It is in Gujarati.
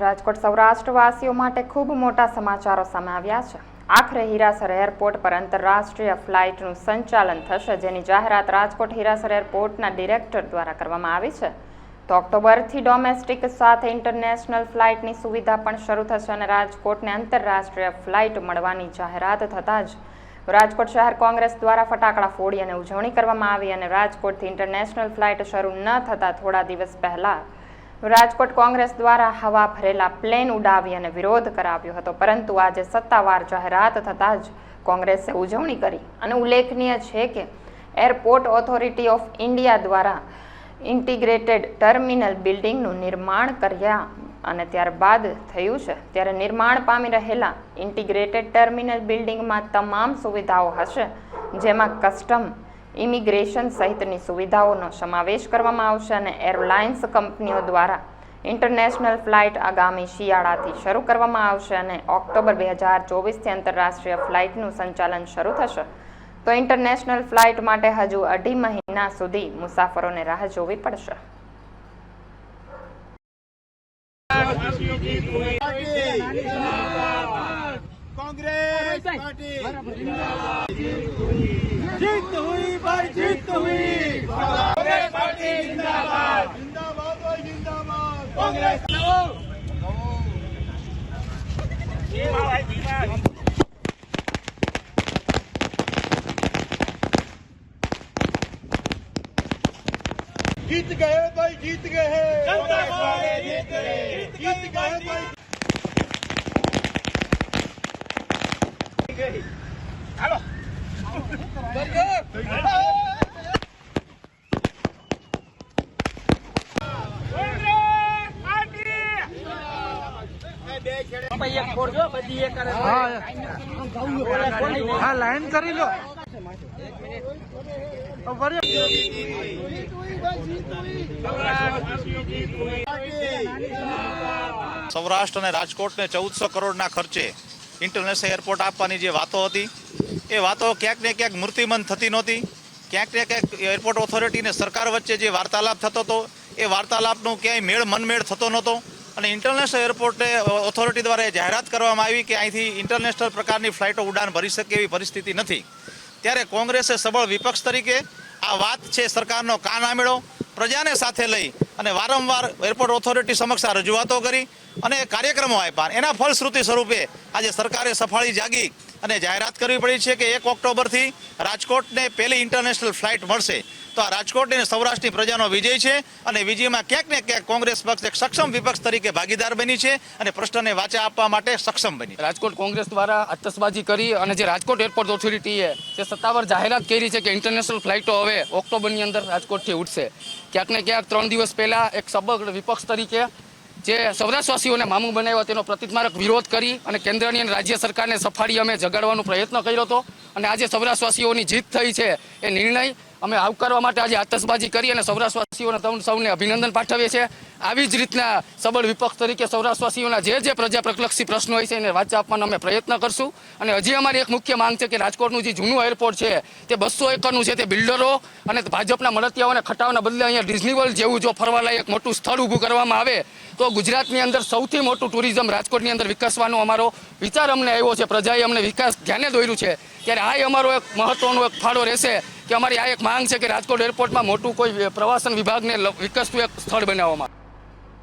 રાજકોટ સૌરાષ્ટ્રવાસીઓ માટે ખૂબ મોટા સમાચારો સામે આવ્યા છે. આખરે હીરાસર એરપોર્ટ પર આંતરરાષ્ટ્રીય ફ્લાઇટનું સંચાલન થશે, જેની જાહેરાત રાજકોટ હીરાસર એરપોર્ટના ડિરેક્ટર દ્વારા કરવામાં આવી છે. તો ઓક્ટોબરથી ડોમેસ્ટિક સાથે ઇન્ટરનેશનલ ફ્લાઇટની સુવિધા પણ શરૂ થશે અને રાજકોટને આંતરરાષ્ટ્રીય ફ્લાઇટ મળવાની જાહેરાત થતાં જ રાજકોટ શહેર કોંગ્રેસ દ્વારા ફટાકડા ફોડી અને ઉજવણી કરવામાં આવી અને રાજકોટથી ઇન્ટરનેશનલ ફ્લાઇટ શરૂ ન થતાં થોડા દિવસ પહેલા રાજકોટ કોંગ્રેસ દ્વારા હવા ભરેલા પ્લેન ઉડાવી અને વિરોધ કરાવ્યો હતો. પરંતુ આજે સત્તાવાર જાહેરાત થતાં જ કોંગ્રેસે ઉજવણી કરી. અને ઉલ્લેખનીય છે કે એરપોર્ટ ઓથોરિટી ઓફ ઇન્ડિયા દ્વારા ઇન્ટિગ્રેટેડ ટર્મિનલ બિલ્ડિંગનું નિર્માણ કર્યા અને ત્યારબાદ થયું છે. ત્યારે નિર્માણ પામી રહેલા ઇન્ટિગ્રેટેડ ટર્મિનલ બિલ્ડિંગમાં તમામ સુવિધાઓ હશે, જેમાં કસ્ટમ ઇમિગ્રેશન સહિતની સુવિધાઓનો સમાવેશ કરવામાં આવશે અને એરલાઇન્સ કંપનીઓ દ્વારા ઇન્ટરનેશનલ ફ્લાઇટ આગામી શિયાળાથી શરૂ કરવામાં આવશે અને ઓક્ટોબર બે હજાર ચોવીસથી આંતરરાષ્ટ્રીય ફ્લાઇટનું સંચાલન શરૂ થશે. તો ઇન્ટરનેશનલ ફ્લાઇટ માટે હજુ અઢી મહિના સુધી મુસાફરોને રાહ જોવી પડશે. કોંગ્રેસ जीत हुई भाई जीत हुई कांग्रेस पार्टी जिंदाबाद जिंदाबाद भाई जिंदाबाद कांग्रेस जीत गए भाई जीत गए जीत गए जीत गए भाई હા, લાઈન કરી લો. સૌરાષ્ટ્ર અને રાજકોટને ચૌદસો કરોડના ખર્ચે ઇન્ટરનેશનલ એરપોર્ટ આપવાની જે વાતો હતી એ વાતો ક્યાંક ને ક્યાંક મૂર્તિમંત થતી નહોતી. ક્યાંક ને ક્યાંક એરપોર્ટ ઓથોરિટી અને સરકાર વચ્ચે જે વાર્તાલાપ થતો હતો, એ વાર્તાલાપનું ક્યાંય મેળ મનમેળ થતો નહોતો. અને ઇન્ટરનેશનલ એરપોર્ટે ઓથોરિટી દ્વારા જાહેરાત કરવામાં આવી કે અહીંથી ઇન્ટરનેશનલ પ્રકારની ફ્લાઇટો ઉડાન ભરી શકે એવી પરિસ્થિતિ નથી. ત્યારે કોંગ્રેસે સબળ વિપક્ષ તરીકે આ વાત છે સરકારનો કાન આમેળો, પ્રજાને સાથે લઈ અને વારંવાર એરપોર્ટ ઓથોરિટી સમક્ષ આ રજૂઆતો કરી અને કાર્યક્રમો આપ્યા. એના ફલશ્રુતિ સ્વરૂપે આજે સરકારે સફાળી જાગી. અને જાહેરાત કરવી પડી છે કે એક ઓક્ટોબરથી રાજકોટને પહેલી ઇન્ટરનેશનલ ફ્લાઇટ મળશે. તો આ રાજકોટ સૌરાષ્ટ્રની પ્રજાનો વિજય છે અને વિજયમાં ક્યાંક ને ક્યાંક કોંગ્રેસ પક્ષ એક સક્ષમ વિપક્ષ તરીકે ભાગીદાર બની છે અને પ્રશ્નને વાચા આપવા માટે સક્ષમ બની રાજકોટ કોંગ્રેસ દ્વારા આતશબાજી કરી અને જે રાજકોટ એરપોર્ટ ઓથોરિટીએ જે સત્તાવાર જાહેરાત કરી છે કે ઇન્ટરનેશનલ ફ્લાઇટો હવે ઓક્ટોબરની અંદર રાજકોટથી ઉઠશે. ક્યાંક ને ક્યાંક ત્રણ દિવસ પહેલાં એક સબક વિપક્ષ તરીકે જે સૌરાષ્ટ્રવાસીઓને મામું બનાવ્યો તેનો પ્રતિમારક વિરોધ કરી અને કેન્દ્રની અને રાજ્ય સરકારને સફાળી અમે જગાડવાનો પ્રયત્ન કર્યો હતો. અને આજે સૌરાષ્ટ્રવાસીઓની જીત થઈ છે એ નિર્ણય અમે આવકારવા માટે આજે આતશબાજી કરી અને સૌરાષ્ટ્રવાસીઓને તમને સૌને અભિનંદન પાઠવીએ છીએ. આવી જ રીતના સબળ વિપક્ષ તરીકે સૌરાષ્ટ્રવાસીઓના જે જે પ્રજા પ્રકલક્ષી પ્રશ્નો હોય છે એને વાંચા આપવાનો અમે પ્રયત્ન કરશું. અને હજી અમારી એક મુખ્ય માંગ છે કે રાજકોટનું જે જૂનું એરપોર્ટ છે તે બસો એકરનું છે તે બિલ્ડરો અને ભાજપના મળતિયાઓને ખટાવના બદલે અહીંયા ડિઝની વર્લ્ડ જેવું જો ફરવાલાયક મોટું સ્થળ ઊભું કરવામાં આવે તો ગુજરાતની અંદર સૌથી મોટું ટુરિઝમ રાજકોટની અંદર વિકસવાનો અમારો વિચાર અમને આવ્યો છે પ્રજાએ અમને વિકાસ ધ્યાને દોર્યું છે ત્યારે આ અમારો એક મહત્વનો એક ફાળો રહેશે કે અમારી આ એક માંગ છે કે રાજકોટ એરપોર્ટમાં મોટું કોઈ પ્રવાસન વિભાગને વિકસતું એક સ્થળ બનાવવામાં.